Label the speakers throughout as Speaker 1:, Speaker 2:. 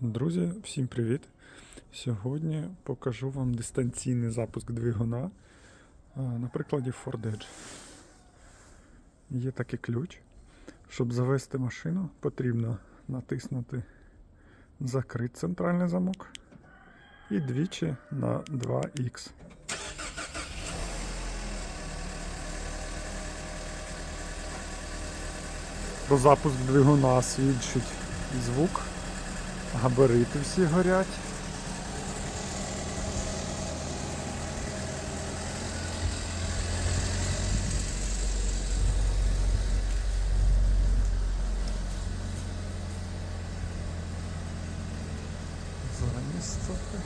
Speaker 1: Друзі, всім привіт! Сьогодні покажу вам дистанційний запуск двигуна на прикладі Ford Edge. Є такий ключ. Щоб завести машину, потрібно натиснути Закрити центральний замок і двічі на 2х. Про запуск двигуна свідчить звук. Габарити всі горять. Задні стопи.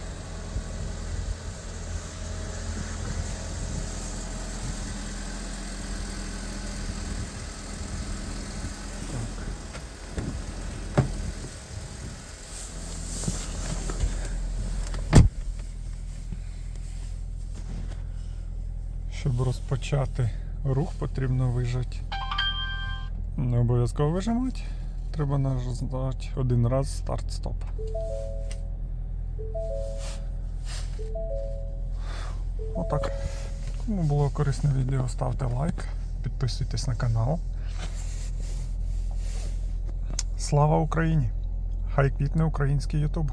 Speaker 1: Щоб розпочати рух, потрібно вижати. Не обов'язково вижимати. Треба нажати один раз старт-стоп. Отак. Кому було корисне відео, ставте лайк, підписуйтесь на канал. Слава Україні! Хай квітне український Ютуб!